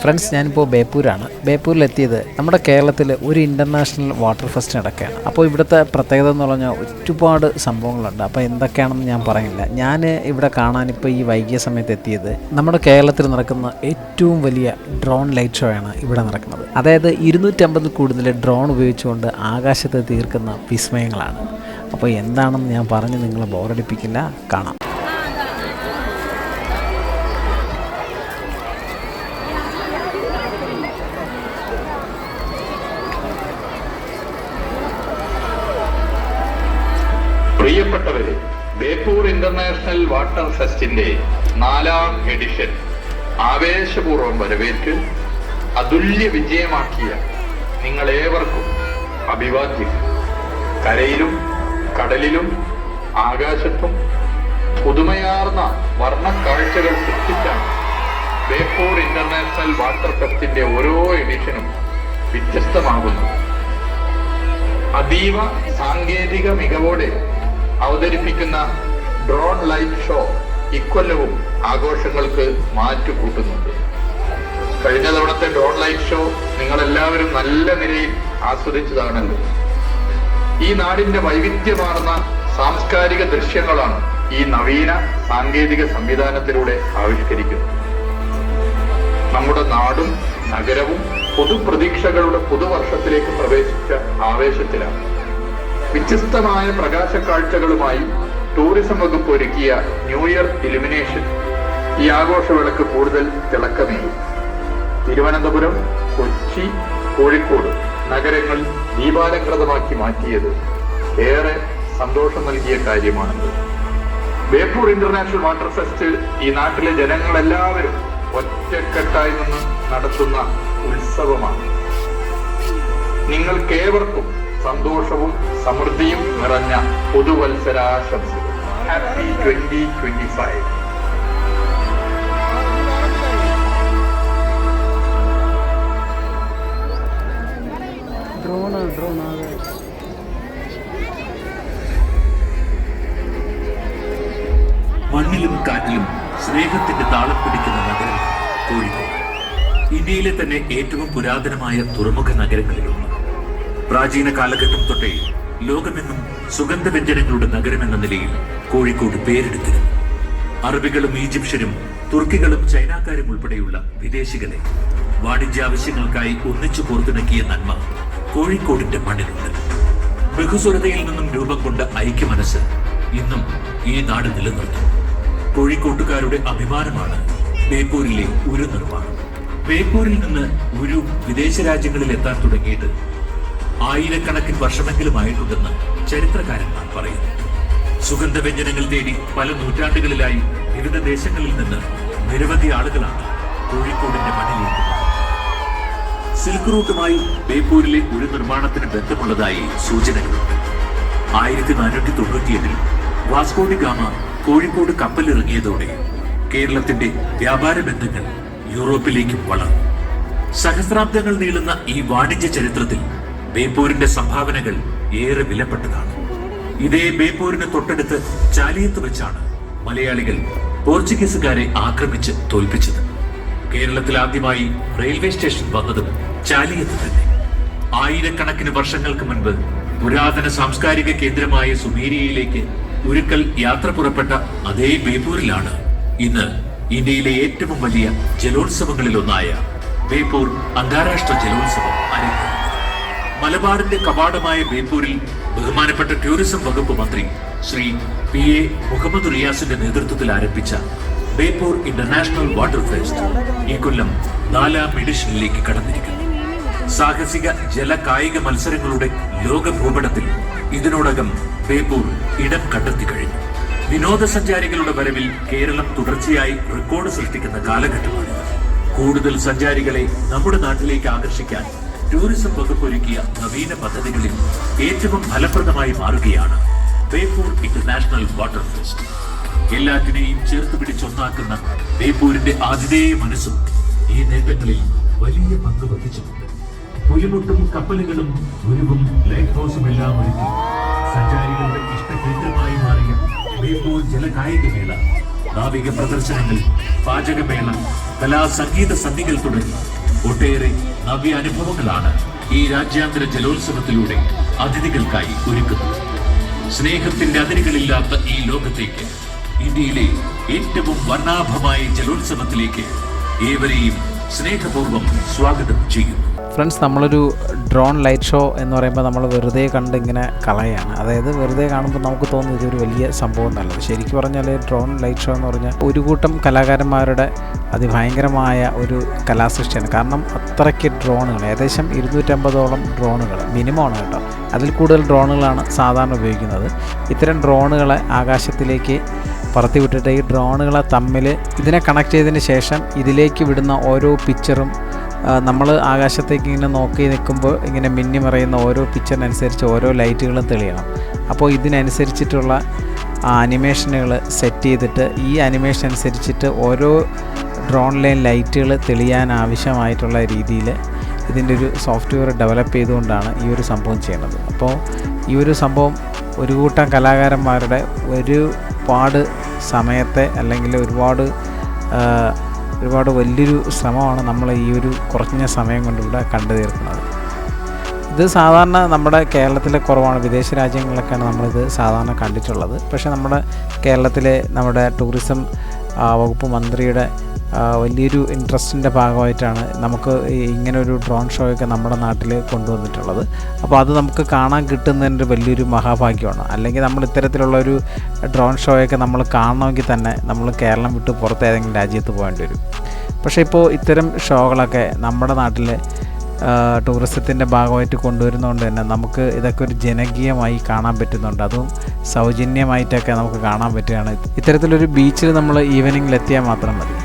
Friends ഞാനിപ്പോൾ ബേപ്പൂരാണ്. ബേപ്പൂരിലെത്തിയത് നമ്മുടെ കേരളത്തിൽ ഒരു ഇന്റർനാഷണൽ വാട്ടർ ഫെസ്റ്റ് നടക്കുകയാണ്. അപ്പോൾ ഇവിടുത്തെ പ്രത്യേകത എന്ന് പറഞ്ഞാൽ ഒരുപാട് സംഭവങ്ങളുണ്ട്. അപ്പോൾ എന്തൊക്കെയാണെന്ന് ഞാൻ പറയില്ല ഞാൻ ഇവിടെ കാണാൻ ഇപ്പോൾ ഈ വൈകിയ സമയത്ത് എത്തിയത് നമ്മുടെ കേരളത്തിൽ നടക്കുന്ന ഏറ്റവും വലിയ ഡ്രോൺ ലൈറ്റ് ഷോ ആണ് ഇവിടെ നടക്കുന്നത്. അതായത് ഇരുന്നൂറ്റമ്പതിൽ കൂടുതൽ ഡ്രോൺ ഉപയോഗിച്ചുകൊണ്ട് ആകാശത്ത് തീർക്കുന്ന വിസ്മയങ്ങളാണ്. അപ്പോൾ എന്താണെന്ന് ഞാൻ പറഞ്ഞ് നിങ്ങളെ ബോറടിപ്പിക്കില്ല. കാണാം. ഫെസ്റ്റിന്റെ നാലാം എഡിഷൻ ആവേശപൂർവം വരവേറ്റ് അതുല്യ വിജയമാക്കിയ നിങ്ങളേവർക്കും അഭിവാദ്യം. കരയിലും കടലിലും ആകാശത്തും പുതുമയാർന്ന വർണക്കാഴ്ചകൾ സൃഷ്ടിച്ച ബേപ്പൂർ ഇന്റർനാഷണൽ വാട്ടർ ഫെസ്റ്റിന്റെ ഓരോ എഡിഷനും വ്യത്യസ്തമാകുന്നു അതീവ സാങ്കേതിക മികവോടെ അവതരിപ്പിക്കുന്ന ഡ്രോൺ ലൈറ്റ് ഷോ ഇക്കൊല്ലവും ആഘോഷങ്ങൾക്ക് മാറ്റു കൂട്ടുന്നുണ്ട്. കഴിഞ്ഞ തവണത്തെ ഡോൺ ലൈറ്റ് ഷോ നിങ്ങളെല്ലാവരും നല്ല നിലയിൽ ആസ്വദിച്ചതാണല്ലോ. ഈ നാടിന്റെ വൈവിധ്യമാർന്ന സാംസ്കാരിക ദൃശ്യങ്ങളാണ് ഈ നവീന സാങ്കേതിക സംവിധാനത്തിലൂടെ ആവിഷ്കരിക്കുന്നത്. നമ്മുടെ നാടും നഗരവും പൊതുപ്രതീക്ഷകളുടെ പുതുവർഷത്തിലേക്ക് പ്രവേശിച്ച ആവേശത്തിലാണ്. വ്യത്യസ്തമായ പ്രകാശക്കാഴ്ചകളുമായി ടൂറിസം വകുപ്പ് ഒരുക്കിയ ന്യൂ ഇയർ ഇലുമിനേഷൻ ഈ ആഘോഷവിളക്ക് കൂടുതൽ തിളക്കമേകി തിരുവനന്തപുരം കൊച്ചി കോഴിക്കോട് നഗരങ്ങൾ ദീപാലംകൃതമാക്കി മാറ്റിയത് ഏറെ സന്തോഷം നൽകിയ കാര്യമാണത്. ബേപ്പൂർ ഇന്റർനാഷണൽ വാട്ടർ ഫെസ്റ്റ് ഈ നാട്ടിലെ ജനങ്ങളെല്ലാവരും ഒറ്റക്കെട്ടായി നിന്ന് നടത്തുന്ന ഉത്സവമാണ്. നിങ്ങൾക്കേവർക്കും സന്തോഷവും സമൃദ്ധിയും നിറഞ്ഞ പുതുവത്സരാശംസകൾ happy twenty twenty five drone drone മണ്ണിലും കാറ്റിലും സ്നേഹത്തിന്റെ താളം പിടിക്കുന്ന നഗരം കോഴിക്കോട്. ഇന്ത്യയിലെ തന്നെ ഏറ്റവും പുരാതനമായ തുറമുഖ നഗരങ്ങളിലൊന്ന്. പ്രാചീന കാലഘട്ടം തൊട്ടേ ലോകമെന്നും സുഗന്ധവ്യഞ്ജനങ്ങളുടെ നഗരമെന്ന നിലയിൽ കോഴിക്കോട് പേരെടുത്തിരുന്നു. അറബികളും ഈജിപ്ഷ്യരും തുർക്കികളും ചൈനാക്കാരും ഉൾപ്പെടെയുള്ള വിദേശികളെ വാണിജ്യാവശ്യങ്ങൾക്കായി ഒന്നിച്ചു കോർത്തിണക്കിയ നന്മ കോഴിക്കോടിന്റെ മണ്ണിലുണ്ട്. ബഹുസ്വരതയിൽ നിന്നും രൂപം കൊണ്ട ഐക്യമനസ് ഇന്നും ഈ നാട് നിലനിർത്തും കോഴിക്കോട്ടുകാരുടെ അഭിമാനമാണ് ബേപ്പൂരിലെ ഉരു നിർമ്മാണം. ബേപ്പൂരിൽ നിന്ന് ഉരു വിദേശ രാജ്യങ്ങളിൽ എത്താൻ തുടങ്ങിയിട്ട് ആയിരക്കണക്കിന് വർഷമെങ്കിലും ആയിട്ടുണ്ടെന്ന് ചരിത്രകാരന്മാർ പറയുന്നു. സുഗന്ധവ്യഞ്ജനങ്ങൾ തേടി പല നൂറ്റാണ്ടുകളിലായി വിവിധ ദേശങ്ങളിൽ നിന്ന് നിരവധി ആളുകളാണ് കോഴിക്കോടിന്റെ മണ്ണിലേക്ക് സിൽക്ക് റൂട്ടുമായി ബേപ്പൂരിലെ ഒരു നിർമ്മാണത്തിന് ബന്ധമുള്ളതായി സൂചനകളുണ്ട്. ആയിരത്തി നാനൂറ്റി തൊണ്ണൂറ്റിയെട്ടിൽ വാസ്കോഡി ഗാമ കോഴിക്കോട് കപ്പലിറങ്ങിയതോടെ കേരളത്തിന്റെ വ്യാപാര ബന്ധങ്ങൾ യൂറോപ്പിലേക്കും വളർന്നു. സഹസ്രാബ്ദങ്ങൾ നീളുന്ന ഈ വാണിജ്യ ചരിത്രത്തിൽ ബേപ്പൂരിന്റെ സംഭാവനകൾ ഏറെ വിലപ്പെട്ടതാണ്. ഇതേ ബേപ്പൂരിന് തൊട്ടടുത്ത് ചാലിയത്ത് വെച്ചാണ് മലയാളികൾ പോർച്ചുഗീസുകാരെ ആക്രമിച്ച് തോൽപ്പിച്ചത്. കേരളത്തിൽ ആദ്യമായി റെയിൽവേ സ്റ്റേഷൻ വന്നതും ചാലിയത്ത് തന്നെ. ആയിരക്കണക്കിന് വർഷങ്ങൾക്ക് മുൻപ് പുരാതന സാംസ്കാരിക കേന്ദ്രമായ സുമേരിയയിലേക്ക് ഉരുക്കൽ യാത്ര പുറപ്പെട്ട അതേ ബേപ്പൂരിലാണ് ഇന്ന് ഇന്ത്യയിലെ ഏറ്റവും വലിയ ജലോത്സവങ്ങളിലൊന്നായ ബേപ്പൂർ അന്താരാഷ്ട്ര ജലോത്സവം അരങ്ങേറുന്നത്. മലബാറിന്റെ കവാടമായ ബേപ്പൂരിൽ ബഹുമാനപ്പെട്ട ടൂറിസം വകുപ്പ് മന്ത്രി ശ്രീ പി എ മുഹമ്മദ് റിയാസിന്റെ നേതൃത്വത്തിൽ ആരംഭിച്ച ബേപ്പൂർ ഇന്റർനാഷണൽ വാട്ടർ ഫെസ്റ്റ് ഈ കൊല്ലം നാലാം എഡിഷനിലേക്ക് കടന്നിരിക്കുന്നു. സാഹസിക ജല കായിക മത്സരങ്ങളുടെ ലോക ഭൂപടത്തിൽ ഇതിനോടകം ബേപ്പൂർ ഇടം കണ്ടെത്തി കഴിഞ്ഞു. വിനോദസഞ്ചാരികളുടെ വരവിൽ കേരളം തുടർച്ചയായി റെക്കോർഡ് സൃഷ്ടിക്കുന്ന കാലഘട്ടമാണ് കൂടുതൽ സഞ്ചാരികളെ നമ്മുടെ നാട്ടിലേക്ക് ആകർഷിക്കാൻ ടൂറിസം വകുപ്പ് ഒരുക്കിയ നവീന പദ്ധതികളിൽ ഏറ്റവും ഫലപ്രദമായി മാറുകയാണ് ബേപ്പൂർ ഇന്റർനാഷണൽ വാട്ടർ ഫെസ്റ്റ് എല്ലാറ്റിനെയും ചേർത്ത് പിടിച്ചൊന്നാക്കുന്ന ബേപ്പൂരിന്റെ ആതിഥേയ മനസ്സും ഈ നേട്ടങ്ങളിൽ വലിയ പങ്ക് വഹിച്ചിട്ടുണ്ട്. പുലിമുട്ടും കപ്പലുകളും ഉരുവും ലൈറ്റ് ഹൗസും എല്ലാം ഒരുക്കി സഞ്ചാരികളുടെ ഇഷ്ടകേന്ദ്രമായി മാറിയ ബേപ്പൂർ ജലകായിക മേള നാവിക പ്രദർശനങ്ങൾ പാചകമേള കലാ സംഗീത സന്ധികൾ തുടങ്ങി. ഒട്ടേറെ നവ്യ അനുഭവങ്ങളാണ് ഈ രാജ്യാന്തര ജലോത്സവത്തിലൂടെ അതിഥികൾക്കായി ഒരുക്കുന്നത്. സ്നേഹത്തിന്റെ അതിരുകളില്ലാത്ത ഈ ലോകത്തേക്ക് ഇന്ത്യയിലെ ഏറ്റവും വർണാഭമായ ജലോത്സവത്തിലേക്ക് ഏവരെയും സ്നേഹപൂർവം സ്വാഗതം ചെയ്യുന്നു. ഫ്രണ്ട്സ് നമ്മളൊരു ഡ്രോൺ ലൈറ്റ് ഷോ എന്ന് പറയുമ്പോൾ നമ്മൾ വെറുതെ കണ്ട് ഇങ്ങനെ കളയാണ്. അതായത് വെറുതെ കാണുമ്പോൾ നമുക്ക് തോന്നുന്നു ഇതൊരു വലിയ സംഭവം നല്ലത് ശരിക്കും പറഞ്ഞാൽ ഡ്രോൺ ലൈറ്റ് ഷോ എന്ന് പറഞ്ഞാൽ ഒരു കൂട്ടം കലാകാരന്മാരുടെ അതിഭയങ്കരമായ ഒരു കലാസൃഷ്ടിയാണ്. കാരണം അത്രയ്ക്ക് ഡ്രോണുകൾ ഏകദേശം ഇരുന്നൂറ്റമ്പതോളം ഡ്രോണുകൾ മിനിമമാണ് കേട്ടോ. അതിൽ കൂടുതൽ ഡ്രോണുകളാണ് സാധാരണ ഉപയോഗിക്കുന്നത്. ഇത്തരം ഡ്രോണുകളെ ആകാശത്തിലേക്ക് പറത്തി വിട്ടിട്ട് ഈ ഡ്രോണുകളെ തമ്മിൽ ഇതിനെ കണക്ട് ചെയ്തതിന് ശേഷം ഇതിലേക്ക് വിടുന്ന ഓരോ പിക്ചറും നമ്മൾ ആകാശത്തേക്ക് ഇങ്ങനെ നോക്കി നിൽക്കുമ്പോൾ ഇങ്ങനെ മിന്നി മറയുന്ന ഓരോ പിക്ചറിനനുസരിച്ച് ഓരോ ലൈറ്റുകളും തെളിയണം. അപ്പോൾ ഇതിനനുസരിച്ചിട്ടുള്ള അനിമേഷനുകൾ സെറ്റ് ചെയ്തിട്ട് ഈ അനിമേഷൻ അനുസരിച്ചിട്ട് ഓരോ ഡ്രോൺ ലൈൻ ലൈറ്റുകൾ തെളിയാൻ ആവശ്യമായിട്ടുള്ള രീതിയിൽ ഇതിന്റെ ഒരു സോഫ്റ്റ്വെയർ ഡെവലപ്പ് ചെയ്തുകൊണ്ടാണ് ഈ ഒരു സംഭവം ചെയ്യുന്നത്. അപ്പോൾ ഈ ഒരു സംഭവം ഒരു കൂട്ടം കലാകാരന്മാരുടെ ഒരുപാട് സമയത്തെ അല്ലെങ്കിൽ ഒരുപാട് ഒരുപാട് വലിയൊരു ശ്രമമാണ് നമ്മൾ ഈ ഒരു കുറഞ്ഞ സമയം കൊണ്ട് ഇവിടെ കണ്ടു തീർക്കുന്നത്. ഇത് സാധാരണ നമ്മുടെ കേരളത്തിലെ കുറവാണ്. വിദേശ രാജ്യങ്ങളിലൊക്കെയാണ് നമ്മളിത് സാധാരണ കണ്ടിട്ടുള്ളത്. പക്ഷേ നമ്മുടെ കേരളത്തിലെ നമ്മുടെ ടൂറിസം വകുപ്പ് മന്ത്രിയുടെ വലിയൊരു ഇൻട്രസ്റ്റിന്റെ ഭാഗമായിട്ടാണ് നമുക്ക് ഇങ്ങനെ ഒരു ഡ്രോൺ ഷോ ഒക്കെ നമ്മുടെ നാട്ടിൽ കൊണ്ടുവന്നിട്ടുള്ളത്. അപ്പോൾ അത് നമുക്ക് കാണാൻ കിട്ടുന്നതിന്റെ വലിയൊരു മഹാഭാഗ്യമാണ്. അല്ലെങ്കിൽ നമ്മൾ ഇത്തരത്തിലുള്ള ഒരു ഡ്രോൺ ഷോ ഒക്കെ നമ്മൾ കാണണമെങ്കിൽ തന്നെ നമ്മൾ കേരളം വിട്ട് പുറത്ത് ഏതെങ്കിലും രാജ്യത്ത് പോകേണ്ടി വരും. പക്ഷേ ഇപ്പോൾ ഇത്തരം ഷോകളൊക്കെ നമ്മുടെ നാട്ടിൽ ടൂറിസത്തിന്റെ ഭാഗമായിട്ട് കൊണ്ടുവരുന്നതുകൊണ്ട് തന്നെ നമുക്ക് ഇതൊക്കെ ഒരു ജനകീയമായി കാണാൻ പറ്റുന്നുണ്ട്. അതും സൗജന്യമായിട്ടൊക്കെ നമുക്ക് കാണാൻ പറ്റുകയാണ്. ഇത്തരത്തിലൊരു ബീച്ചിൽ നമ്മൾ ഈവനിങ്ങിൽ എത്തിയാൽ മാത്രം മതി.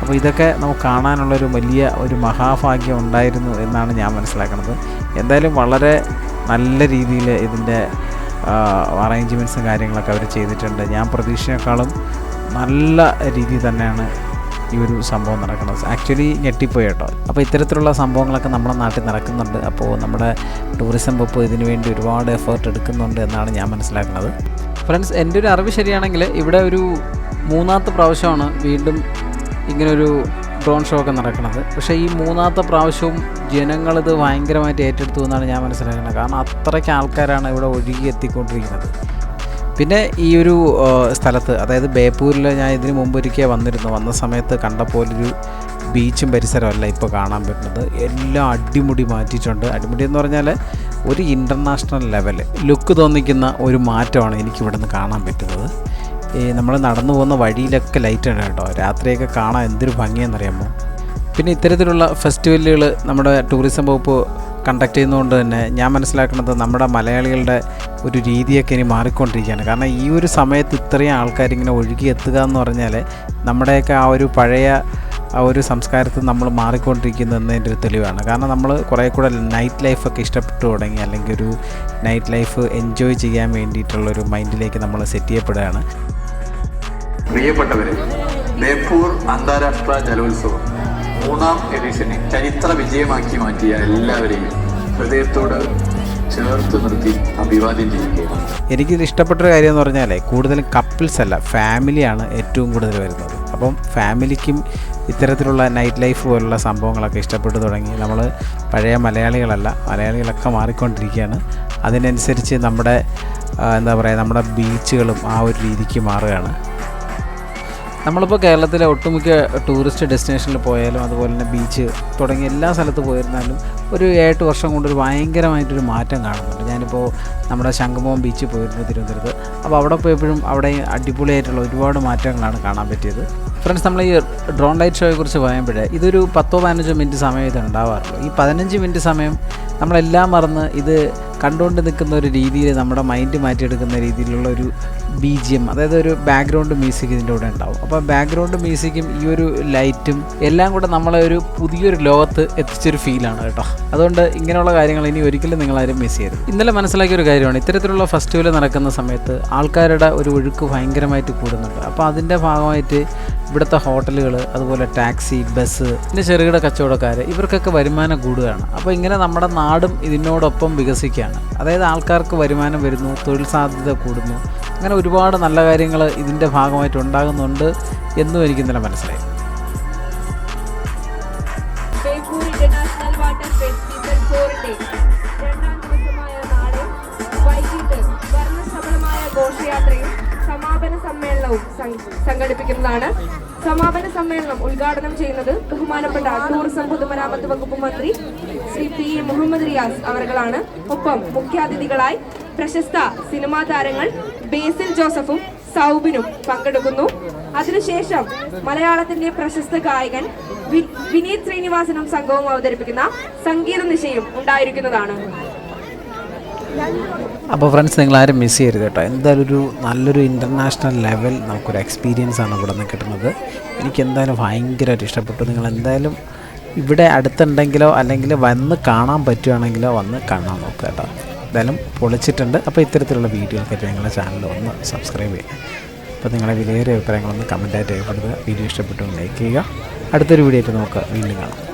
അപ്പോൾ ഇതൊക്കെ നമുക്ക് കാണാനുള്ള ഒരു വലിയ ഒരു മഹാഭാഗ്യം ഉണ്ടായിരുന്നു എന്നാണ് ഞാൻ മനസ്സിലാക്കുന്നത്. എന്തായാലും വളരെ നല്ല രീതിയിൽ ഇതിന്റെ അറേഞ്ച്മെന്റ്സും കാര്യങ്ങളൊക്കെ അവർ ചെയ്തിട്ടുണ്ട്. ഞാൻ പ്രതീക്ഷയെക്കാളും നല്ല രീതി തന്നെയാണ് ഈ ഒരു സംഭവം നടക്കുന്നത്. ആക്ച്വലി ഞെട്ടിപ്പോയി കേട്ടോ. അപ്പോൾ ഇത്തരത്തിലുള്ള സംഭവങ്ങളൊക്കെ നമ്മുടെ നാട്ടിൽ നടക്കുന്നുണ്ട്. അപ്പോൾ നമ്മുടെ ടൂറിസം വകുപ്പ് ഇതിനു വേണ്ടി ഒരുപാട് എഫേർട്ട് എടുക്കുന്നുണ്ട് എന്നാണ് ഞാൻ മനസ്സിലാക്കുന്നത്. ഫ്രണ്ട്സ് എന്റെ ഒരു അറിവ് ശരിയാണെങ്കിൽ ഇവിടെ ഒരു മൂന്നാമത്തെ പ്രാവശ്യമാണ് വീണ്ടും ഇങ്ങനൊരു ഡ്രോൺ ഷോ ഒക്കെ നടക്കുന്നത് പക്ഷേ ഈ മൂന്നാമത്തെ പ്രാവശ്യവും ജനങ്ങളിത് ഭയങ്കരമായിട്ട് ഏറ്റെടുത്തു എന്നാണ് ഞാൻ മനസ്സിലാക്കുന്നത്. കാരണം അത്രയ്ക്ക് ആൾക്കാരാണ് ഇവിടെ ഒഴുകി എത്തിക്കൊണ്ടിരിക്കുന്നത്. പിന്നെ ഈ ഒരു സ്ഥലത്ത് അതായത് ബേപ്പൂരിൽ ഞാൻ ഇതിന് മുമ്പ് ഒരിക്കൽ വന്നിരുന്നു. വന്ന സമയത്ത് കണ്ടപ്പോലൊരു ബീച്ചും പരിസരമല്ല ഇപ്പോൾ കാണാൻ പറ്റുന്നത്. എല്ലാം അടിമുടി മാറ്റിയിട്ടുണ്ട്. അടിമുടി എന്ന് പറഞ്ഞാൽ ഒരു ഇന്റർനാഷണൽ ലെവൽ ലുക്ക് തോന്നിക്കുന്ന ഒരു മാറ്റമാണ് എനിക്ക് ഇവിടെ നിന്ന് കാണാൻ പറ്റുന്നത്. ഈ നമ്മൾ നടന്നു പോകുന്ന വഴിയിലൊക്കെ ലൈറ്റ് ഉണ്ട് കേട്ടോ. രാത്രിയൊക്കെ കാണാൻ എന്തൊരു ഭംഗിയെന്നറിയാമോ പിന്നെ ഇത്തരത്തിലുള്ള ഫെസ്റ്റിവലുകൾ നമ്മുടെ ടൂറിസം വകുപ്പ് കണ്ടക്ട് ചെയ്യുന്നതുകൊണ്ട് തന്നെ ഞാൻ മനസ്സിലാക്കുന്നത് നമ്മുടെ മലയാളികളുടെ ഒരു രീതിയൊക്കെ ഇനി മാറിക്കൊണ്ടിരിക്കുകയാണ്. കാരണം ഈ ഒരു സമയത്ത് ഇത്രയും ആൾക്കാർ ഇങ്ങനെ ഒഴുകി എത്തുക എന്ന് പറഞ്ഞാൽ നമ്മുടെയൊക്കെ ആ ഒരു പഴയ ആ ഒരു സംസ്കാരത്തിൽ നമ്മൾ മാറിക്കൊണ്ടിരിക്കുന്നു എന്നതിന്റെ ഒരു തെളിവാണ്. കാരണം നമ്മൾ കുറേ കൂടെ നൈറ്റ് ലൈഫൊക്കെ ഇഷ്ടപ്പെട്ടു തുടങ്ങി. അല്ലെങ്കിൽ ഒരു നൈറ്റ് ലൈഫ് എൻജോയ് ചെയ്യാൻ വേണ്ടിയിട്ടുള്ളൊരു മൈൻഡിലേക്ക് നമ്മൾ സെറ്റ് ചെയ്യപ്പെടുകയാണ്. പ്രിയപ്പെട്ടവരെ ബേപ്പൂർ അന്താരാഷ്ട്ര ജലോത്സവം മൂന്നാം എഡിഷനെ ചരിത്ര വിജയമാക്കി മാറ്റിയ എല്ലാവരെയും ഹൃദയത്തോട് ചേർത്ത് നിർത്തി അഭിവാദ്യം ചെയ്യുകയാണ്. എനിക്കിത് ഇഷ്ടപ്പെട്ടൊരു കാര്യം എന്ന് പറഞ്ഞാൽ കൂടുതലും കപ്പിൾസ് അല്ല ഫാമിലിയാണ് ഏറ്റവും കൂടുതൽ വരുന്നത്. അപ്പം ഫാമിലിക്കും ഇത്തരത്തിലുള്ള നൈറ്റ് ലൈഫ് പോലുള്ള സംഭവങ്ങളൊക്കെ ഇഷ്ടപ്പെട്ടു തുടങ്ങി. നമ്മൾ പഴയ മലയാളികളല്ല മലയാളികളൊക്കെ മാറിക്കൊണ്ടിരിക്കുകയാണ്. അതിനനുസരിച്ച് നമ്മുടെ എന്താ പറയുക നമ്മുടെ ബീച്ചുകളും ആ ഒരു രീതിക്ക് മാറുകയാണ്. നമ്മളിപ്പോൾ കേരളത്തിലെ ഒട്ടുമിക്ക ടൂറിസ്റ്റ് ഡെസ്റ്റിനേഷനിൽ പോയാലും അതുപോലെ തന്നെ ബീച്ച് തുടങ്ങിയ എല്ലാ സ്ഥലത്ത് പോയിരുന്നാലും ഒരു ഏഴ് വർഷം കൊണ്ട് ഒരു ഭയങ്കരമായിട്ടൊരു മാറ്റം കാണുന്നുണ്ട്. ഞാനിപ്പോൾ നമ്മുടെ ശംഖുമുഖം ബീച്ചിൽ പോയിരുന്നു തിരുവനന്തപുരത്ത്. അപ്പോൾ അവിടെ പോയപ്പോഴും അവിടെ അടിപൊളിയായിട്ടുള്ള ഒരുപാട് മാറ്റങ്ങളാണ് കാണാൻ പറ്റിയത്. ഫ്രണ്ട്സ് നമ്മൾ ഈ ഡ്രോൺ ലൈറ്റ് ഷോയെക്കുറിച്ച് പറയുമ്പോഴേ ഇതൊരു പത്തോ പതിനഞ്ചോ മിനിറ്റ് സമയം ഇത് ഉണ്ടാവാറുള്ളൂ ഈ പതിനഞ്ച് മിനിറ്റ് സമയം നമ്മളെല്ലാം മറന്ന് ഇത് കണ്ടുകൊണ്ട് നിൽക്കുന്ന ഒരു രീതിയിൽ നമ്മുടെ മൈൻഡ് മാറ്റിയെടുക്കുന്ന രീതിയിലുള്ള ഒരു ബി ജി എം അതായത് ഒരു ബാക്ക്ഗ്രൗണ്ട് മ്യൂസിക് ഇതിന്റെ കൂടെ ഉണ്ടാവും. അപ്പോൾ ബാക്ക്ഗ്രൗണ്ട് മ്യൂസിക്കും ഈ ഒരു ലൈറ്റും എല്ലാം കൂടെ നമ്മളെ ഒരു പുതിയൊരു ലോകത്ത് എത്തിച്ചൊരു ഫീലാണ് കേട്ടോ. അതുകൊണ്ട് ഇങ്ങനെയുള്ള കാര്യങ്ങൾ ഇനി ഒരിക്കലും നിങ്ങളാരും മിസ് ചെയ്യരുത്. ഇന്നലെ മനസ്സിലാക്കിയ ഒരു കാര്യമാണ് ഇത്തരത്തിലുള്ള ഫെസ്റ്റിവൽ നടക്കുന്ന സമയത്ത് ആൾക്കാരുടെ ഒരു ഒഴുക്ക് ഭയങ്കരമായിട്ട് കൂടുന്നുണ്ട്. അപ്പോൾ അതിന്റെ ഭാഗമായിട്ട് ഇവിടുത്തെ ഹോട്ടലുകൾ അതുപോലെ ടാക്സി ബസ് പിന്നെ ചെറുകിട കച്ചവടക്കാർ ഇവർക്കൊക്കെ വരുമാനം കൂടുകയാണ്. അപ്പോൾ ഇങ്ങനെ നമ്മുടെ നാടും ഇതിനോടൊപ്പം വികസിക്കുകയാണ്. അതായത് ആൾക്കാർക്ക് വരുമാനം വരുന്നു തൊഴിൽ സാധ്യത കൂടുന്നു. അങ്ങനെ ഒരുപാട് നല്ല കാര്യങ്ങൾ ഇതിന്റെ ഭാഗമായിട്ട് ഉണ്ടാകുന്നുണ്ട് എന്നും എനിക്ക് ഇന്നലെ മനസ്സിലായി. ഘോഷയാത്രയും സമാപന സമ്മേളനവും സംഘടിപ്പിക്കുന്നതാണ്. സമാപന സമ്മേളനം ഉദ്ഘാടനം ചെയ്യുന്നത് ബഹുമാനപ്പെട്ട ടൂറിസം പൊതുമരാമത്ത് വകുപ്പ് മന്ത്രി ശ്രീ പി എ മുഹമ്മദ് റിയാസ് അവരുകളാണ്. ഒപ്പം മുഖ്യാതിഥികളായി പ്രശസ്ത സിനിമാ താരങ്ങൾ ബേസിൽ ജോസഫും സൗബിനും പങ്കെടുക്കുന്നു. അതിനുശേഷം മലയാളത്തിന്റെ പ്രശസ്ത ഗായകൻ വിനീത് ശ്രീനിവാസനും സംഘവും അവതരിപ്പിക്കുന്ന സംഗീത നിശയും ഉണ്ടായിരിക്കുന്നതാണ്. അപ്പോൾ ഫ്രണ്ട്സ് നിങ്ങൾ ആരും മിസ് ചെയ്യരുത് കേട്ടോ. എന്തായാലും ഒരു നല്ലൊരു ഇന്റർനാഷണൽ ലെവൽ നമുക്കൊരു എക്സ്പീരിയൻസ് ആണ് ഇവിടെ നിന്ന് കിട്ടുന്നത്. എനിക്ക് എന്തായാലും ഭയങ്കരമായിട്ട് ഇഷ്ടപ്പെട്ടു. നിങ്ങൾ എന്തായാലും ഇവിടെ അടുത്തുണ്ടെങ്കിലോ അല്ലെങ്കിൽ വന്ന് കാണാൻ പറ്റുകയാണെങ്കിലോ വന്ന് കാണാൻ നോക്കുക കേട്ടോ. എന്തായാലും പൊളിച്ചിട്ടുണ്ട്. അപ്പോൾ ഇത്തരത്തിലുള്ള വീഡിയോകൾക്ക് ഞങ്ങളുടെ ചാനൽ ഒന്ന് സബ്സ്ക്രൈബ് ചെയ്യുക. അപ്പോൾ നിങ്ങളുടെ വിലയേറിയ അഭിപ്രായങ്ങളൊന്ന് കമന്റായിട്ട് രേഖപ്പെടുത്തുക. വീഡിയോ ഇഷ്ടപ്പെട്ടു ലൈക്ക് ചെയ്യുക. അടുത്തൊരു വീഡിയോ ആയിട്ട് നമുക്ക് വീണ്ടും കാണാം.